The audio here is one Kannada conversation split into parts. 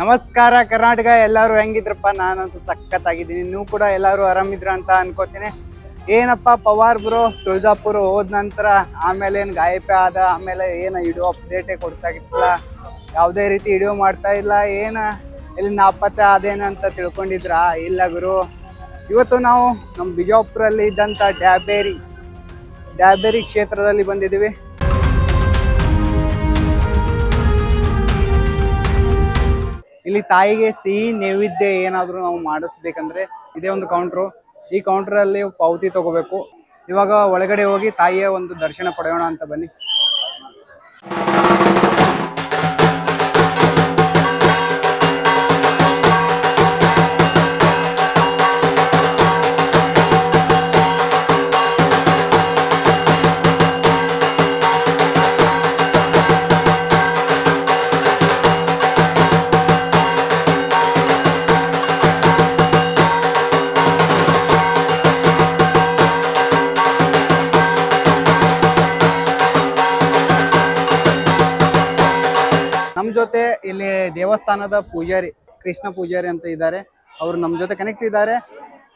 ನಮಸ್ಕಾರ ಕರ್ನಾಟಕ, ಎಲ್ಲರೂ ಹೆಂಗಿದ್ರಪ್ಪ? ನಾನಂತೂ ಸಖತ್ತಾಗಿದ್ದೀನಿ. ನೀವು ಕೂಡ ಎಲ್ಲರೂ ಆರಾಮಿದ್ರು ಅಂತ ಅನ್ಕೋತೀನಿ. ಏನಪ್ಪ ಪವಾರ್ ಬ್ರೋ ತುಳಜಾಪುರ ಹೋದ ನಂತರ ಆಮೇಲೆ ಏನು ಗಾಯಪೆ ಆದ? ಆಮೇಲೆ ಏನು ವಿಡಿಯೋ ಅಪ್ಡೇಟೇ ಕೊಡ್ತಾಗಿತ್ತಲ್ಲ ಯಾವುದೇ ರೀತಿ ವಿಡಿಯೋ ಮಾಡ್ತಾ ಇಲ್ಲ? ಏನ? ಎಲ್ಲಿ ನಾಪತ್ತೆ ಆದೇನ ಅಂತ ತಿಳ್ಕೊಂಡಿದ್ರ? ಇಲ್ಲ ಗುರು. ಇವತ್ತು ನಾವು ನಮ್ಮ ಬಿಜಾಪುರಲ್ಲಿ ಇದ್ದಂಥ ಡ್ಯಾಬೇರಿ ಡ್ಯಾಬೇರಿ ಕ್ಷೇತ್ರದಲ್ಲಿ ಬಂದಿದ್ದೀವಿ. ಇಲ್ಲಿ ತಾಯಿಗೆ ಸಿಹಿ ನೈವೇದ್ಯ ಏನಾದರೂ ನಾವು ಮಾಡಿಸ್ಬೇಕಂದ್ರೆ ಇದೇ ಒಂದು ಕೌಂಟ್ರು ಈ ಕೌಂಟ್ರಲ್ಲಿ ಪಾವತಿ ತಗೋಬೇಕು. ಇವಾಗ ಒಳಗಡೆ ಹೋಗಿ ತಾಯಿಯ ಒಂದು ದರ್ಶನ ಪಡೆಯೋಣ ಅಂತ ಬನ್ನಿ. ನಮ್ಮ ಜೊತೆ ಇಲ್ಲಿ ದೇವಸ್ಥಾನದ ಪೂಜಾರಿ ಕೃಷ್ಣ ಪೂಜಾರಿ ಅಂತ ಇದ್ದಾರೆ. ಅವರು ನಮ್ಮ ಜೊತೆ ಕನೆಕ್ಟ್ ಇದ್ದಾರೆ.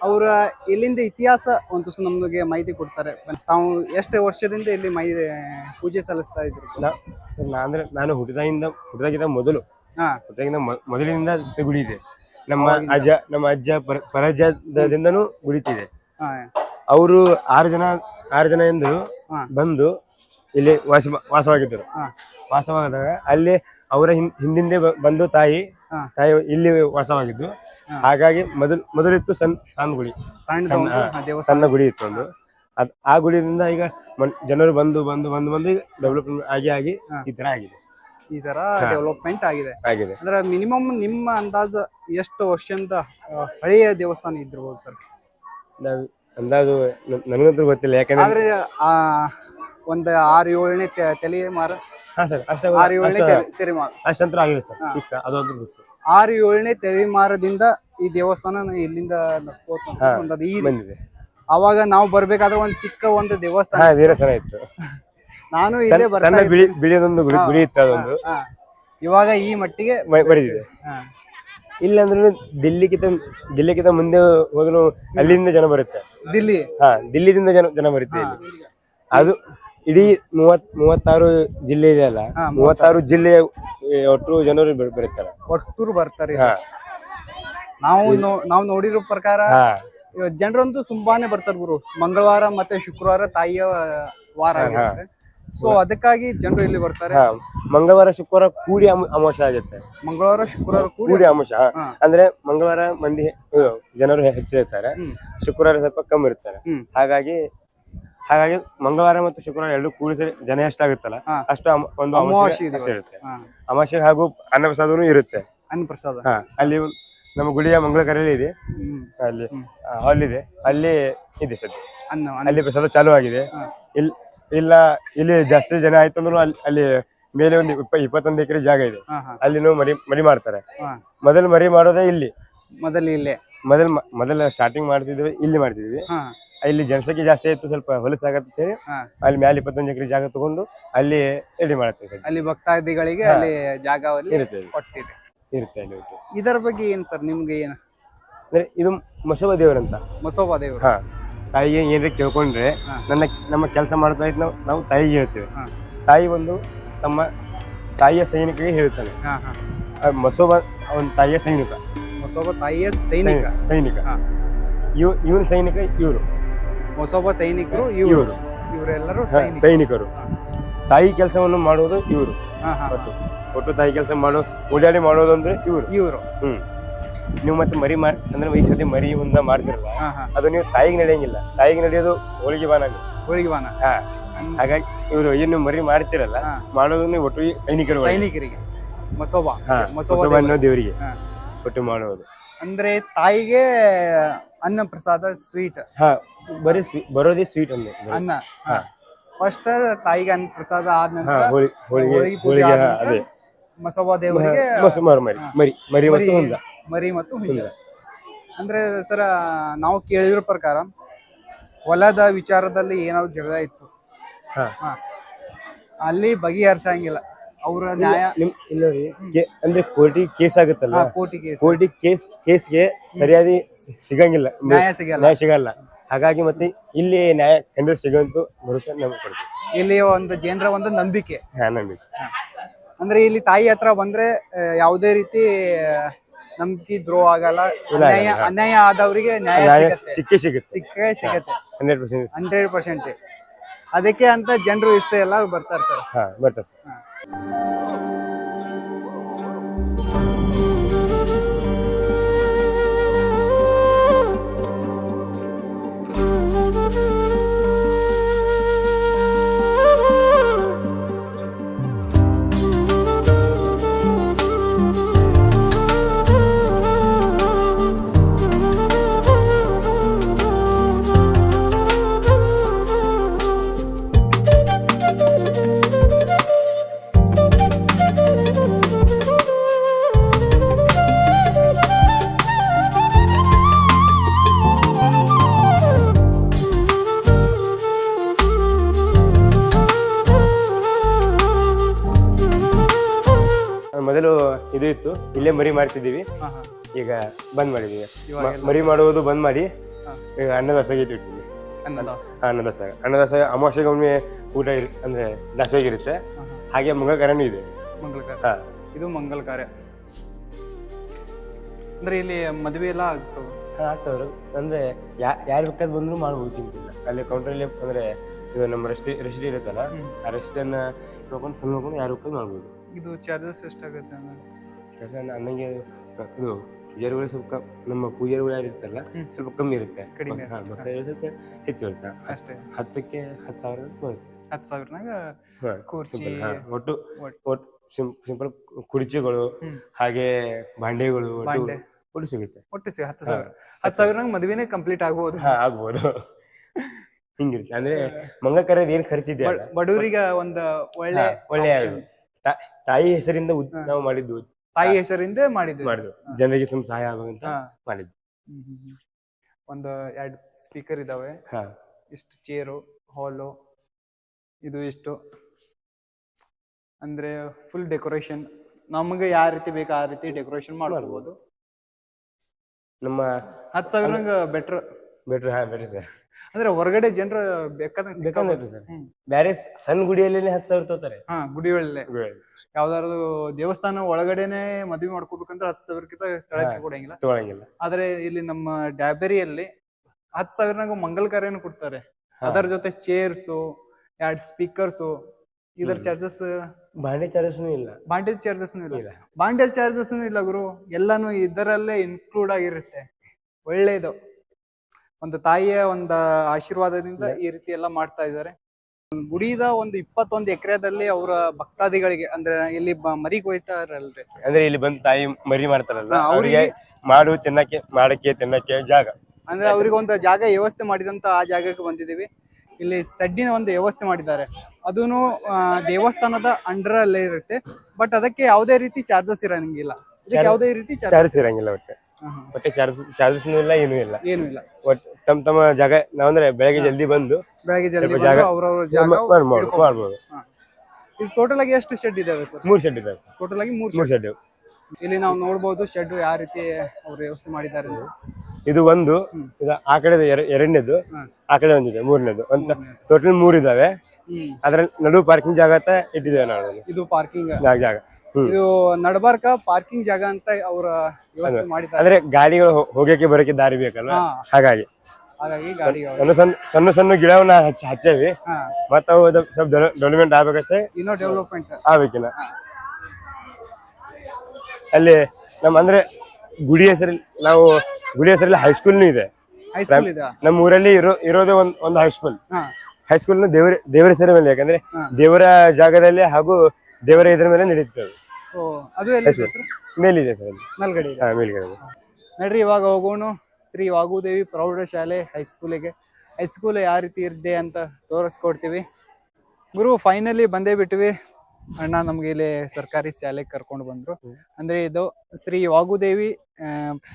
ಅವರ ಇಲ್ಲಿಂದ ಇತಿಹಾಸ ಒಂದು ನಮಗೆ ಮಾಹಿತಿ ಕೊಡ್ತಾರೆ. ತಾವು ಎಷ್ಟು ವರ್ಷದಿಂದ ಇಲ್ಲಿ ಮೈ ಪೂಜೆ ಸಲ್ಲಿಸ್ತಾ ಇದ್ರು ಸರ್ ನಾನು ಅಂದ್ರೆ ನಾನು ಹುಟ್ಟಿದಾಗಿಂದ ಹುಟ್ಟಿದಾಗಿಂದ ಮೊದಲು ಹಾ. ಹುಟ್ಟಿದಾಗಿಂದ ಮೊದಲಿನಿಂದ ಗುಡಿ ಇದೆ. ನಮ್ಮ ಅಜ್ಜ ನಮ್ಮ ಅಜ್ಜ ಪರ- ಪರಜ್ಜದಿಂದನೂ ಗುಡಿತಿದೆ ಅವರು ಆರು ಜನ ಆರು ಜನ ಎಂದು ಬಂದು ಇಲ್ಲಿ ವಾಸ ವಾಸವಾಗಿದ್ದರು. ವಾಸವಾಗಿದ್ದಾಗ ವಾಸವಾದಾಗ ಅಲ್ಲಿ ಅವರ ಹಿಂದಿಂದೆ ಬ- ಬಂದು ತಾಯಿ ಹಾ. ತಾಯಿ ಇಲ್ಲಿ ವಾಸವಾಗಿದ್ದು. ಹಾಗಾಗಿ ಮೊದಲು ಮೊದಲಿತ್ತು ಸಣ್ಣ ಸಣ್ಣ ಗುಡಿ. ಸಣ್ಣ ಒಂದು, ದೇವಸ್ಥಾನ. ಸಣ್ಣ ಗುಡಿ ಇತ್ತು ಒಂದು ಅದ್ ಆ ಗುಡಿಯಿಂದ ಈಗ ಮನ್- ಜನರು ಬಂದು ಬಂದು ಬಂದು ಬಂದು ಈಗ ಡೆವಲಪ್ಮೆಂಟ್ ಆಗಿ ಆಗಿ ಈ ತರ ಆಗಿದೆ. ಈ ತರ ಡೆವಲಪ್ಮೆಂಟ್ ಆಗಿದೆ. ಆಗಿದೆ. ಅಂದ್ರೆ ಮಿನಿಮಮ್ ನಿಮ್ಮ ಅಂದಾಜು ಎಷ್ಟು ವರ್ಷದಿಂದ ಆ, ಹಳೆಯ ದೇವಸ್ಥಾನ ಇದ್ದಿರ್ಬೋದು ಸರ್? ನಾವ್ ಅಂದಾಜು ನ- ನನಗಂತೂ ಗೊತ್ತಿಲ್ಲ ಯಾಕಂದ್ರೆ ಆದ್ರೆ ಆ ಒಂದು ಆರು ಏಳನೇ ತಲೆ ಮಾರ ಹಾ ಸರ್ ಅಷ್ಟ ಆರು ಏಳನೇ ತೆರೆ- ತೆರೆಮಾರ. ಅಷ್ಟಂತರ ಆಗಿದೆ ಸರ್ ಫಿಕ್ಸ್ ಅದೊಂದು ಫಿಕ್ಸ್ ಆರು ಏಳನೇ ತೆರೆಮಾರದಿಂದ ಈ ದೇವಸ್ಥಾನ ಇಲ್ಲಿಂದ ನಡ್ಕೋತ ಬಂದದ್ದು. ಈ ಬಂದಿದೆ. ಅವಾಗ ನಾವು ಬರ್ಬೇಕಾದ್ರೆ ಒಂದ್ ಚಿಕ್ಕ ಒಂದು ದೇವಸ್ಥಾನ. ವೀರಸನ ಇತ್ತು. ನಾನು ಇಲ್ಲೇ ಸಣ್ಣ- ಬರ್ತಾ ಸಣ್ಣ ಬಿಳಿ ಬಿಳಿಯದೊಂದು ಗುಡಿ ಇತ್ತು ಅದೊಂದು. ಇವಾಗ ಈ ಮಟ್ಟಿಗೆ ಬರೀದಿದೆ. ಇಲ್ಲ ಅಂದ್ರೆ ದಿಲ್ಲಿಗಿಂತ ದಿಲ್ಲಿಗಿಂತ ಮುಂದೆ ಹೋದ್ರು ಅಲ್ಲಿಂದ ಜನ ಬರುತ್ತೆ. ದಿಲ್ಲಿ. ಹಾ ದಿಲ್ಲಿದಿಂದ ಜನ ಜನ ಬರುತ್ತೆ ಅದು ಇಡೀ ಮೂವತ್ ಮೂವತ್ತಾರು ಜಿಲ್ಲೆ ಇದೆಯಲ್ಲ ಹಾ, ಮೂವತ್ತಾರು. ಜಿಲ್ಲೆ ಒಟ್ಟು ಜನರು ಬರ್- ಬರುತ್ತಾರೆ ಒಟ್ಟೂರು ಬರ್ತಾರೆ ಹಾ. ನಾವು ನೋ- ನಾವು ನೋಡಿರೋ ಪ್ರಕಾರ ಹಾ. ಜನರಂತೂ ತುಂಬಾನೇ ಬರ್ತಾರೆ ಗುರು. ಮಂಗಳವಾರ ಮತ್ತೆ ಶುಕ್ರವಾರ ತಾಯಿಯ ವಾರ ಆಗಿರುತ್ತೆ. ಸೊ ಅದಕ್ಕಾಗಿ ಜನರು ಇಲ್ಲಿ ಬರ್ತಾರೆ. ಹಾ. ಮಂಗಳವಾರ ಶುಕ್ರವಾರ ಕೂಡಿ ಅಮ- ಅಮಾವಾಸ್ಯೆ ಆಗುತ್ತೆ. ಮಂಗಳವಾರ ಶುಕ್ರವಾರ ಕೂಡಿ ಕೂಡಿ ಅಮಾವಾಸ್ಯೆ. ಹಾ. ಹಾ. ಅಂದ್ರೆ ಮಂಗಳವಾರ ಮಂದಿ ಇದು, ಜನರು ಹೆಚ್ಚಿರ್ತಾರೆ. ಶುಕ್ರವಾರ ಸ್ವಲ್ಪ ಕಮ್ಮಿ ಇರ್ತಾರೆ. ಹ್ಮ್. ಹಾಗಾಗಿ ಹಾಗಾಗಿ ಮಂಗಳವಾರ ಮತ್ತು ಶುಕ್ರವಾರ ಎರಡು ಕೂಡಿಸಿ ಜನ ಎಷ್ಟಾಗುತ್ತಲ್ಲ. ಅಷ್ಟು ಅಮ- ಒಂದು ಅಮಾವಾಸ್ಯೆ ಅಮಾವಾಸ್ಯೆ ಇರುತ್ತೆ. ಅಮಾವಾಸ್ಯೆ ಹಾಗೂ ಅನ್ನಪ್ರಸಾದನೂ ಇರುತ್ತೆ. ಅನ್ನಪ್ರಸಾದ. ಹಾ ಅಲ್ಲಿ ಒಂದು- ನಮ್ಮ ಗುಡಿಯ ಮಂಗಳ ಕರೆಯಲ್ಲಿ ಇದೆ. ಹ್ಮ್. ಅಲ್ಲಿ ಹಾಲ್ ಇದೆ. ಅಲ್ಲಿ ಇದೆ ಸದ್ಯ. ಅನ್ನ ಅನ್ನ. ಅಲ್ಲಿ ಪ್ರಸಾದ ಚಾಲು ಆಗಿದೆ. ಇಲ್ ಇಲ್ಲ ಇಲ್ಲಿ ಜಾಸ್ತಿ ಜನ ಆಯ್ತು ಅಂದ್ರೂ ಅಲ್ಲಿ ಅಲ್ಲಿ ಮೇಲೆ ಒಂದು ಇಪ್ಪ ಇಪ್ಪತ್ತೊಂದು ಎಕರೆ ಜಾಗ ಇದೆ. ಅಲ್ಲಿ ಹಾ. ಅಲ್ಲಿನೂ ಮರಿ ಮರಿ ಮಾಡ್ತಾರೆ. ಹಾ. ಮೊದಲು ಮರಿ ಮಾಡೋದೇ ಇಲ್ಲಿ. ಮೊದಲು ಇಲ್ಲೇ. ಮೊದಲ್ ಮೊದಲ ಸ್ಟಾರ್ಟಿಂಗ್ ಮಾಡ್ತಿದ್ವಿ ಇಲ್ಲಿ ಮಾಡ್ತಿದ್ವಿ. ಹಾ. ಇಲ್ಲಿ ಜನಸಂಖ್ಯೆ ಜಾಸ್ತಿ ಆಯ್ತು ಸ್ವಲ್ಪ ಹೊಲಸಾಗತ್ತೆ ಹಾ. ಅಲ್ಲಿ ಮ್ಯಾಲೆ ಇಪ್ಪತ್ತೊಂದು ಎಕರೆ ಜಾಗ ತಗೊಂಡು ಅಲ್ಲಿ ರೆಡಿ ಮಾಡ್ತೇವೆ. ಅಲ್ಲಿ ಭಕ್ತಾದಿಗಳಿಗೆ ಅಲ್ಲಿ ಜಾಗ ಇರುತ್ತೆ ಇಲ್ಲಿ. ಕೊಟ್ಟಿದೆ ಇರುತ್ತೆ ಅಲ್ಲಿ ಒಟ್ಟು. ಇದರ ಬಗ್ಗೆ ಏನ್ ಸರ್ ನಿಮ್ಗೆ ಏನು? ಅಂದ್ರೆ ಇದು ಮಸೋಬ ದೇವರಂತ ಮಸೋಬಾ ದೇವರು. ಹಾ. ತಾಯಿಗೆ ಏನ್ರಿ ಕೇಳ್ಕೊಂಡ್ರೆ ನನ್ನ ನಮ್ಮ ಕೆಲಸ ಮಾಡ್ತಾ ಇದ್ದು ನಾವು ನಾವು ತಾಯಿಗೆ ಹೇಳ್ತೇವೆ. ಹಾ. ತಾಯಿ ಒಂದು ತಮ್ಮ ತಾಯಿಯ ಸೈನಿಕರಿಗೆ ಹೇಳ್ತಾನೆ. ಹಾ ಹಾ. ಆ ಮಸೋಬ ಅವನ ತಾಯಿಯ ಸೈನಿಕ. ಮಸೋಬಾ ತಾಯಿಯ ಸೈನಿಕ. ಸೈನಿಕ. ಹಾ. ಇವ್ ಇವ್ರ ಸೈನಿಕ ಇವರು. ಮೊಸೋಬ ಸೈನಿಕರು ಇವರು. ಇವರು. ಇವರೆಲ್ಲರೂ ಸೈನಿಕರು. ತಾಯಿ ಕೆಲಸವನ್ನು ಮಾಡುವುದು ಇವರು. ಒಟ್ಟು ಒಟ್ಟು ತಾಯಿ ಕೆಲಸ ಮಾಡೋ ಓಡಾಡಿ ಮಾಡೋದು ಅಂದ್ರೆ ಇವರು. ಇವರು. ಹ್ಮ್. ನೀವು ಮತ್ತೆ ಮರಿ ಮಾಡಿ ಅಂದ್ರೆ ಈ ಸತಿ ಮರಿ ಮುಂದ ಮಾಡ್ತಿರಲ್ಲ ಅದು ನೀವು ತಾಯಿಗೆ ನಡೆಯಂಗಿಲ್ಲ. ತಾಯಿಗೆ ನಡೆಯೋದು ಹೋಳಿಗೆ ಬಾನ ಹೋಳಿಗೆ ಬಾನ ಹಾ. ಹಾಗಾಗಿ ಇವರು ಏನು ಮರಿ ಮಾಡ್ತಿರಲ್ಲ. ಮಾಡೋದು ನೀವು ಒಟ್ಟು ಸೈನಿಕರು ಸೈನಿಕರಿಗೆ. ಮಸೋಬಾ. ಮಸೋಬ ಅನ್ನೋ ದೇವರಿಗೆ. ಹಾ. ಮಾಡುವುದು. ಅಂದ್ರೆ ತಾಯಿಗೆ ಅನ್ನ ಪ್ರಸಾದ ಸ್ವೀಟ್ ಹಾ ಬರೀ ಸ್ವೀ- ಬರೋದೇ ಸ್ವೀಟ್ ಒಂದು ಅನ್ನ ಫಸ್ಟ್ ತಾಯಿಗೆ ಅನ್ನ ಪ್ರಸಾದ ಆದ ಹಾ ನಂತರ ಹೋಳಿ ಹೋಳಿಗೆ ಹೋಳಿಗೆ ಪೂಜೆ ಹೋಳಿಗೆ ಆದ ಹಾ, ನಂತರ ಅದೇ. ಮಸೋಬಾ ದೇವರಿಗೆ ಮೊಸ ಮರಿ ಮರಿ ಮರಿ ಮತ್ತು ಹುಂಜ. ಮರಿ ಮತ್ತು ಹುಂಜ. ಅಂದ್ರೆ ಸರ ನಾವು ಕೇಳಿರೋ ಪ್ರಕಾರ ಹೊಲದ ವಿಚಾರದಲ್ಲಿ ಏನಾದ್ರು ಜಗಳ ಇತ್ತು? ಹಾ. ಹಾ. ಅಲ್ಲಿ ಬಗೆಹರಿಸಂಗಿಲ್ಲ. ಅವರ ನ್ಯಾಯ ನಿಮ್ ಇಲ್ಲ ರೀ ಕೇ- ಅಂದ್ರೆ ಕೋರ್ಟಿಗೆ ಕೇಸ್ ಆಗುತ್ತಲ್ಲ? ಕೋರ್ಟಿಗೆ ಕೋರ್ಟಿಗೆ ಕೇಸ್. ಕೇಸ್ಗೆ ಸರಿಯಾದ ಸಿಗಂಗಿಲ್ಲ. ನ್ಯಾಯ ಸಿಗಲ್ಲ. ನ್ಯಾಯ ಸಿಗಲ್ಲ. ಹಾಗಾಗಿ ಮತ್ತೆ ಇಲ್ಲಿ ನ್ಯಾಯ ಕಂಡ್ರೆ ಸಿಗಂತು ಭರವಸೆ ನಮ್ಗೆ ಕೊಡ್ತೀವಿ. ಇಲ್ಲಿ ಒಂದು ಜನರ ಒಂದು ನಂಬಿಕೆ. ಹಾ ನಂಬಿಕೆ. ಅಂದ್ರೆ ಇಲ್ಲಿ ತಾಯಿ ಹತ್ರ ಬಂದ್ರೆ ಆ, ಯಾವುದೇ ರೀತಿ ಆ, ನಂಬಿಕೆ ದ್ರೋಹ ಆಗಲ್ಲ. ಅನ್ಯಾಯ ಅನ್ಯಾಯ ಆದವರಿಗೆ ನ್ಯಾಯ ನ್ಯಾಯ ಸಿಗತ್ತೆ. ಸಿಕ್ಕೇ ಸಿಗುತ್ತೆ. ಸಿಕ್ಕೇ ಸಿಗತ್ತೆ. Hundred percent hundred percent. ಅದಕ್ಕೆ ಅಂತ ಜನರು ಇಷ್ಟ ಎಲ್ಲ ಬರ್ತಾರೆ ಸರ್. ಹಾ ಬರ್ತದೆ ಸರ್. Oh. ಇದು ಇತ್ತು ಇಲ್ಲೇ ಮರಿ ಮಾಡ್ತಿದ್ದೀವಿ. ಈಗ ಬಂದ್ ಮಾಡಿದೀವಿ ಮರಿ ಮಾಡುವುದು ಬಂದ್ ಮಾಡಿ. ಈಗ ಅನ್ನದಾಸೋಗಿ ಇಟ್ಟಿರ್ತೀವಿ ಅನ್ನದಾಸ. ಅನ್ನದಾಸಾಗ ಅಮಾವಾಸ್ಯೆಗೆ ಒಮ್ಮೆ ಊಟ ಇರ್ ಅಂದ್ರೆ ದಾಸೋಗಿ ಇರುತ್ತೆ. ಹಾಗೆ ಮಂಗಳಕರನೂ ಇದೆ. ಮಂಗಳಕಾರ ಕಾರ್ಯ ಇದು ಮಂಗಳಕಾರ ಕಾರ್ಯ ಅಂದ್ರೆ ಇಲ್ಲಿ ಮದುವೆ ಎಲ್ಲ ಆಗ್ತವೆ? ಆಗ್ತವ್ರು. ಅಂದ್ರೆ ಯಾರು ಬೇಕಾದ್ ಬಂದ್ರು ಮಾಡ್ಬೋದು ಚಿಂತಿಲ್ಲ ಅಲ್ಲಿ ಕೌಂಟ್ರಲ್ಲಿ ಅಂದ್ರೆ ಇದು ನಮ್ಮ ರಸ್ತೆ ರಸ್ತೆ ಇರುತ್ತಲ್ಲ ಆ ರಸ್ತೆಯನ್ನ ನೋಡ್ಕೊಂಡು ಫುಲ್ ನೋಡ್ಕೊಂಡು ಯಾರು ಬೇಕಾದ್ರು ಮಾಡ್ಬೋದು. ಇದು ಚಾರ್ಜಸ್ ಎಷ್ಟಾಗುತ್ತೆ ಕೆಲಸ ನನಗೆ ಇದು ಪೂಜಾರಿಗಳು ಸ್ವಲ್ಪ ನಮ್ಮ ಪೂಜಾರಿಗಳು ಯಾರು ಸ್ವಲ್ಪ ಕಮ್ಮಿ ಇರುತ್ತೆ. ಕಡಿಮೆ ಹಾ, ಭಕ್ತ ಸ್ವಲ್ಪ ಹೆಚ್ಚು ಇರುತ್ತೆ. ಅಷ್ಟೇ. ಹತ್ತಕ್ಕೆ ಹತ್ತು ಸಾವಿರ ಬರುತ್ತೆ. ಹತ್ತು ಸಾವಿರನಾಗ ಕುರ್ಚಿ ಹಾ. ಒಟ್ಟು ಒಟ್ಟು- ಸಿಂಪಲ್ ಕುರ್ಚಿಗಳು ಹಾಗೆ ಬಾಂಡೆಗಳು ಒಟ್ಟು ಬಾಂಡೆ. ಒಟ್ಟು ಸಿಗುತ್ತೆ. ಒಟ್ಟು ಸಿ ಹತ್ತು ಸಾವಿರ. ಹತ್ತು ಸಾವಿರನಾಗ ಮದುವೆನೇ ಕಂಪ್ಲೀಟ್ ಆಗ್ಬೋದು. ಹಾ ಆಗ್ಬೋದು. ಹಿಂಗಿರುತ್ತೆ. ಅಂದ್ರೆ ಮಂಗ ಕರೆದ ಏನ್ ಖರ್ಚಿದೆ ಬಡವರಿಗೆ ಒಂದು ಒಳ್ಳೆ ಒಳ್ಳೆ option. ತಾಯಿ ಹೆಸರಿಂದ ಉದ್- ನಾವು ಮಾಡಿದ್ದು ತಾಯಿ ಹೆಸರಿಂದ ಮಾಡಿದ್ವಿ ಮಾಡಿದ್ವು ಜನರಿಗೆ ತುಂಬ ಸಹಾಯ ಆಗುವಂತ ಅಂತ ಮಾಡಿದ್ವಿ. ಒಂದು ಎರಡು ಸ್ಪೀಕರ್ ಇದಾವೆ. ಹಾ. ಇಷ್ಟು ಚೇರು ಹಾಲು ಇದು ಇಷ್ಟು. ಅಂದ್ರೆ ಫುಲ್ ಡೆಕೋರೇಷನ್ ನಮಗೆ ಯಾವ ರೀತಿ ಬೇಕು ಆ ರೀತಿ ಡೆಕೋರೇಷನ್ ಮಾಡ್ಬೋದು. ನಮ್ಮ ಹತ್ತು ಸಾವಿರ ಬೆಟ್ರ್ ಬೆಟ್ರ್ ಹಾ ಬೆಟ್ರ್ ಸರ್ ಅಂದ್ರೆ ಹೊರಗಡೆ ಜನರು ಬೇಕಾದಂಗೆ ಸಿಕ್ಕಾಪಟ್ಟೆ- ಬೇಕಂದ್ರೆ ಸರ್. ಹ್ಮ್. ಬೇರೆ ಸಣ್ಣ ಗುಡಿಯಲ್ಲಿ ಹತ್ತು ಸಾವಿರ ತಗೋತಾರೆ. ಹಾ ಗುಡಿ ಒಳ್ಳೆ ಯಾವ್ದಾದ್ರು ದೇವಸ್ಥಾನ ಒಳಗಡೆನೆ ಮದ್ವೆ ಮಾಡ್ಕೋಬೇಕಂದ್ರೆ ಹತ್ತು ಸಾವಿರಕ್ಕಿಂತ ತೆಳಕ್ಕೆ ಕೊಡಂಗಿಲ್ಲ. ತಗೊಳಂಗಿಲ್ಲ. ಆದ್ರೆ ಇಲ್ಲಿ ನಮ್ಮ ಡ್ಯಾಬೆರಿಯಲ್ಲಿ ಹತ್ತು ಸಾವಿರನಾಗ ಮಂಗಲ್ ಕಾರ್ಯನು ಕೊಡ್ತಾರೆ. ಹಾ. ಅದರ ಜೊತೆ ಚೇರ್ಸು ಎರಡ್ ಸ್ಪೀಕರ್ಸು ಇದರ ಚಾರ್ಜಸ್ ಬಾಂಡೆ ಚಾರ್ಜಸ್ನು ಇಲ್ಲ. ಬಾಂಡೇಜ್ ಚಾರ್ಜಸ್ ಇಲ್ಲ. ಇಲ್ಲ. ಬಾಂಡೇಜ್ ಚಾರ್ಜಸ್ ಇಲ್ಲ ಗುರು. ಎಲ್ಲಾನು ಇದರಲ್ಲೇ ಇನ್ಕ್ಲೂಡ್ ಆಗಿರುತ್ತೆ. ಒಳ್ಳೇದು. ಒಂದು ತಾಯಿಯ ಒಂದು ಆಶೀರ್ವಾದದಿಂದ ಈ ರೀತಿ ಎಲ್ಲ ಮಾಡ್ತಾ ಇದ್ದಾರೆ. ಗುಡಿದ ಒಂದು ಇಪ್ಪತ್ತೊಂದು ಎಕರೆದಲ್ಲಿ ಅವರ ಭಕ್ತಾದಿಗಳಿಗೆ ಅಂದ್ರೆ ಇಲ್ಲಿ ಬ- ಮರಿ ಕೊಯ್ತಾರಲ್ರಿ. ಅಂದ್ರೆ ಇಲ್ಲಿ ಬಂದು ತಾಯಿ ಮರಿ ಮಾಡ್ತಾರಲ್ಲ ಹಾ, ಅವ್ರಿಗೆ- ಅವರಿಗೆ ಮಾಡು ತಿನ್ನಕ್ಕೆ ಮಾಡಕ್ಕೆ ತಿನ್ನಕ್ಕೆ ಜಾಗ. ಅಂದ್ರೆ ಅವ್ರಿಗೆ ಒಂದು ಜಾಗ ವ್ಯವಸ್ಥೆ ಮಾಡಿದಂತ ಆ ಜಾಗಕ್ಕೆ ಬಂದಿದೀವಿ ಇಲ್ಲಿ ಸಡ್ಡಿನ ಒಂದು ವ್ಯವಸ್ಥೆ ಮಾಡಿದ್ದಾರೆ. ಅದೂ ದೇವಸ್ಥಾನದ ಅಂಡರ್ ಅಲ್ಲೇ ಇರುತ್ತೆ. ಬಟ್ ಅದಕ್ಕೆ ಯಾವುದೇ ರೀತಿ ಚಾರ್ಜಸ್ ಇರಂಗಿಲ್ಲ. ಇದಕ್ಕೆ ಯಾವುದೇ ರೀತಿ ಚಾರ್ಜ್ ಚಾರ್ಜಸ್ ಇರಂಗಿಲ್ಲ ಒಟ್ಟೆ. ಒಟ್ಟೆ ಚಾರ್ಜ್ ಚಾರ್ಜಸ್ ಇಲ್ಲ ಏನೂ ಇಲ್ಲ. ಏನು ಇಲ್ಲ. ಬಟ್ ತಮ್ಮ ತಮ್ಮ ಜಾಗ ನಾವಂದ್ರೆ ಬೆಳಗ್ಗೆ ಜಲ್ದಿ ಬಂದು ಬೆಳಗ್ಗೆ ಜಲ್ದಿ ಸ್ವಲ್ಪ ಬಂದು ಜಾಗ ಅವ್ರವ್ರ ಜಾಗ ಮಾಡ್ಬೋದು ಹಿಡ್ಕೊಂಡು- ಮಾಡ್ಬೋದು ಹಾ. ಇದು ಟೋಟಲ್ ಆಗಿ ಎಷ್ಟು ಶೆಡ್ ಇದಾವೆ ಸರ್ ಮೂರ್ ಶೆಡ್ ಇದಾವೆ ಟೋಟಲ್ ಆಗಿ ಮೂರು ಮೂರ್ ಶೆಡ್ ಇಲ್ಲಿ ನಾವು ನೋಡಬಹುದು ಶೆಡ್ ಯಾವ ರೀತಿ ಅವ್ರು ವ್ಯವಸ್ಥೆ ಮಾಡಿದ್ದಾರೆ ಅಂತ. ಇದು ಒಂದು ಇದು ಆ ಕಡೆ ಎರಡನೇದು. ಆ ಕಡೆ ಒಂದಿದೆ ಮೂರನೇದು. ಅಂತ ಟೋಟಲ್ ಮೂರ್ ಇದಾವೆ. ಹ್ಮ್. ಅದ್ರ ನಡು ಪಾರ್ಕಿಂಗ್ ಜಾಗ ಅಂತ ಇಟ್ಟಿದ್ದೇವೆ ನಾವು. ಇದು ಪಾರ್ಕಿಂಗ್ ನಾಲ್ಕು ಜಾಗ. ಇದು ನಡಬಾರ್ಕ ಪಾರ್ಕಿಂಗ್ ಜಾಗ ಅಂತ ಅವರ ವ್ಯವಸ್ಥೆ ಮಾಡಿದ್ದಾರೆ. ಅಂದ್ರೆ ಗಾಡಿಗಳು ಹೋಗಕ್ಕೆ ಬರಕ್ಕೆ ದಾರಿ ಬೇಕಲ್ಲ ಹಾಗಾಗಿ. ಹಾಗಾಗಿ ಗಾಡಿ ಸಣ್ಣ ಸಣ್ಣ ಸಣ್ಣ ಸಣ್ಣ ಗಿಡವನ್ನ ಹಚ್ಚ ಹಚ್ಚೇವಿ. ಮತ್ತ ಅವು ಅದು ಸ್ವಲ್ಪ ಡೆವಲಪ್ಮೆಂಟ್ ಆಗ್ಬೇಕತ್ತೆ ಇನ್ನೂ ಡೆವಲಪ್ಮೆಂಟ್ ಆಗ್ಬೇಕಿನ್ನ. ಅಲ್ಲಿ ನಮ್ಮ ಅಂದ್ರೆ ಗುಡಿ ಹೆಸರಲ್ಲಿ ನಾವು ಗುಡಿ ಹೆಸರಲ್ಲಿ ಹೈಸ್ಕೂಲ್ನು ಇದೆ. ಹೈಸ್ಕೂಲ್ ಇದೆ? ನಮ್ಮ ಊರಲ್ಲಿ ಇರೋ ಇರೋದೇ ಒಂದ್ ಒಂದು ಹೈಸ್ಕೂಲ್ ಹೈಸ್ಕೂಲ್ ದೇವರ ದೇವರ ಹೆಸರ ಮೇಲೆ ಯಾಕಂದ್ರೆ ದೇವರ ಜಾಗದಲ್ಲಿ ಹಾಗೂ ದೇವರ ಇದ್ರ ಮೇಲೆ ನಡೀತದೆ. ಓ ಅದು ಎಲ್ಲಿ ಇದೆ ಸರ್? ಮೇಲಿದೆ ಸರ್ ಮೇಲ್ಗಡೆ ಇದೆ. ಹಾ ಮೇಲ್ಗಡೆ ನಡ್ರಿ ಇವಾಗ ಹೋಗೋಣ. ಶ್ರೀ ವಾಗುದೇವಿ ಪ್ರೌಢಶಾಲೆ ಹೈಸ್ಕೂಲಿಗೆ ಹೈಸ್ಕೂಲ್ ಯಾವ ರೀತಿ ಇರ್ದೆ ಅಂತ ತೋರಿಸ್ಕೊಡ್ತೀವಿ. ಗುರು ಫೈನಲಿ ಬಂದೇ ಬಿಟ್ವಿ. ಅಣ್ಣ ನಮ್ಗೆ ಇಲ್ಲಿ ಸರ್ಕಾರಿ ಶಾಲೆಗೆ ಕರ್ಕೊಂಡು ಬಂದ್ರು. ಅಂದ್ರೆ ಇದು ಶ್ರೀ ವಾಗುದೇವಿ ಆ,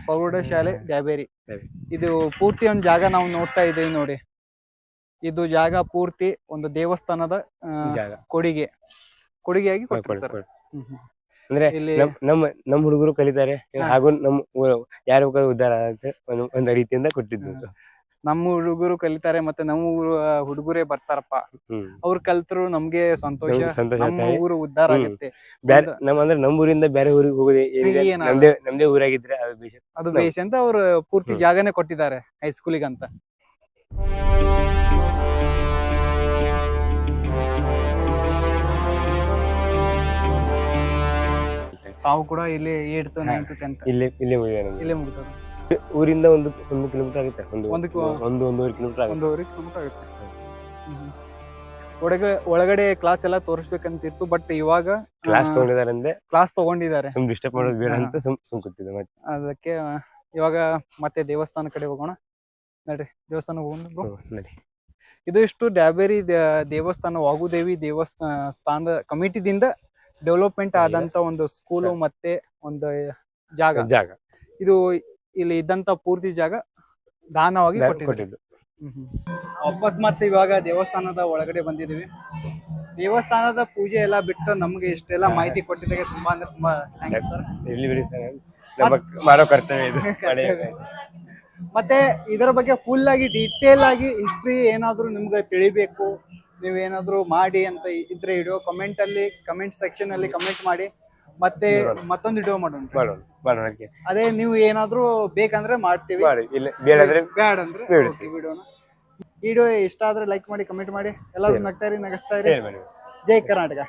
ಪ್ರೌಢಶಾಲೆ ಬ್ಯಾಬೇರಿ. ಇದು ಪೂರ್ತಿ ಒಂದು ಜಾಗ ನಾವು ನೋಡ್ತಾ ಇದ್ದೀವಿ ನೋಡಿ. ಇದು ಜಾಗ ಪೂರ್ತಿ ಒಂದು ದೇವಸ್ಥಾನದ ಆ, ಜಾಗ. ಕೊಡುಗೆ. ಕೊಡುಗೆಯಾಗಿ ಕೊಟ್ಟರು ಸರ್. ನಮ್ ನಮ್ಮ ನಮ್ಮ ಹುಡುಗರು ಕಲಿತಾರೆ. ಹಾಗೂ ನಮ್ಮ ಯಾರು ಉದ್ಧಾರ ಅಂತ ಒಂದು ಒಂದು ರೀತಿಯಿಂದ ಕೊಟ್ಟಿದ್ದು ನಮ್ಮ ಹುಡುಗರು ಕಲಿತಾರೆ ಮತ್ತೆ ನಮ್ಮ ಊರು ಹುಡುಗರೇ ಬರ್ತಾರಪ್ಪ ಅವ್ರು ಕಲ್ತರು ನಮ್ಗೆ ಸಂತೋಷ ನಮ್ಮ ಊರು ಉದ್ಧಾರ ಹ್ಮ್. ಆಗುತ್ತೆ ಬ್ಯಾರೆ ನಮ್ಮ ಅಂದ್ರೆ ನಮ್ಮ ಊರಿಂದ ಬೇರೆ ಊರಿಗೆ ಹೋಗೋದೇ. ನಮ್ದೇ ನಮ್ದೇ ಊರಾಗಿದ್ರೆ ಅದು ಬೇಸ ಅದು ಅಂತ ಅವ್ರು ಪೂರ್ತಿ. ಜಾಗನೇ ಕೊಟ್ಟಿದ್ದಾರೆ ಹೈಸ್ಕೂಲಿಗೆ ತಾವು ಕೂಡ ಇಲ್ಲಿ ಏಟ್. ನೈನ್ತ್ ಟೆಂತ್ ಇಲ್ಲೇ ಇಲ್ಲೇ ಮುಗಿದ ನಮ್ದು ಇಲ್ಲೇ ಮುಗಿತದೆ. ಊರಿಂದ ಒಂದು ಒಂದು ಕಿಲೋಮೀಟರ್ ಆಗುತ್ತೆ ಒಂದು ಒಂದು ಕಿ- ಒಂದು ಒಂದೂವರೆ ಕಿಲೋಮೀಟರ್ ಆಗುತ್ತೆ. ಒಂದೂವರೆ ಕಿಲೋಮೀಟರ್ ಆಗುತ್ತೆ. ಹ್ಮ್. ಒಳಗೆ ಒಳಗಡೆ ಕ್ಲಾಸ್ ಎಲ್ಲ ತೋರಿಸ್ಬೇಕಂತಿತ್ತು ಬಟ್ ಇವಾಗ ಕ್ಲಾಸ್ ತಗೊಂಡಿದ್ದಾರೆ ಅಂದ್ರೆ ಕ್ಲಾಸ್ ತಗೊಂಡಿದ್ದಾರೆ. ಸುಮ್ ಡಿಸ್ಟರ್ಬ್ ಮಾಡೋದು ಬೇಡ ಅಂತ ಸುಮ್ ಸುಮ್ ಕೂತಿದ್ದೆ ಮತ್ತೆ. ಅದಕ್ಕೆ ಆ, ಇವಾಗ ಮತ್ತೆ ದೇವಸ್ಥಾನ ಕಡೆ ಹೋಗೋಣ. ನಡ್ರಿ ದೇವಸ್ಥಾನ ಹೋಗೋಣ bro. ಹ್ಮ್, ನಡಿ. ಇದು ಇಷ್ಟು ಡ್ಯಾಬೇರಿ ದ- ದೇವಸ್ಥಾನ ವಾಗುದೇವಿ ದೇವಸ್ಥಾನ ಸ್ಥಾನದ ಕಮಿಟಿದಿಂದ ಡೆವಲಪ್ಮೆಂಟ್? ಆದಂತ ಒಂದು ಸ್ಕೂಲು ಮತ್ತೆ ಒಂದು ಜಾಗ. ಜಾಗ. ಇದು ಇಲ್ಲಿ ಇದ್ದಂತ ಪೂರ್ತಿ ಜಾಗ ದಾನವಾಗಿ ದಾನ ಕೊಟ್ಟಿದ್ದು. ವಾಪಸ್ ಮತ್ತೆ ಇವಾಗ ದೇವಸ್ಥಾನದ ಒಳಗಡೆ ಬಂದಿದೀವಿ ದೇವಸ್ಥಾನದ ಪೂಜೆ ಎಲ್ಲ ಬಿಟ್ಟು ನಮ್ಗೆ ಇಷ್ಟೆಲ್ಲ ಮಾಹಿತಿ ಕೊಟ್ಟಿದ್ದಕ್ಕೆ ತುಂಬಾ ಅಂದ್ರೆ ತುಂಬಾ ಥ್ಯಾಂಕ್ಸ್ ಸರ್ ಮಾಡೋ ಕರ್ತವ್ಯ ಇದು. ಮತ್ತೆ ಇದರ ಬಗ್ಗೆ ಫುಲ್ ಆಗಿ ಡೀಟೇಲ್ ಆಗಿ ಹಿಸ್ಟ್ರಿ ಏನಾದ್ರೂ ನಿಮ್ಗೆ ತಿಳಿಬೇಕು? ನೀವೇನಾದ್ರೂ ಮಾಡಿ ಅಂತ ಇದ್ರೆ ವಿಡಿಯೋ ಕಮೆಂಟ್ ಅಲ್ಲಿ ಕಮೆಂಟ್ ಸೆಕ್ಷನ್ ಅಲ್ಲಿ ಕಮೆಂಟ್ ಮಾಡಿ. ಮತ್ತೆ. ಮತ್ತೊಂದು ವಿಡಿಯೋ ಮಾಡೋಣ. ಮಾಡೋಣ ಮಾಡೋಣ ಅದಕ್ಕೆ ಅದೇ ನೀವು ಏನಾದ್ರೂ ಬೇಕಂದ್ರೆ ಮಾಡ್ತೀವಿ. ಮಾಡಿ ಇಲ್ಲ ಬೇಡಾದ್ರೆ ಬ್ಯಾಡ ಅಂದ್ರೆ ಬೇಡ. ವಿಡಿಯೋನ ವಿಡಿಯೋ ಇಷ್ಟ ಆದ್ರೆ ಲೈಕ್ ಮಾಡಿ ಕಮೆಂಟ್ ಮಾಡಿ. ಎಲ್ಲರೂ. ನಗ್ತಾ ಇರಿ ನಗಸ್ತಾ ಇರಿ. ಮಾಡಿ. ಜೈ ಕರ್ನಾಟಕ.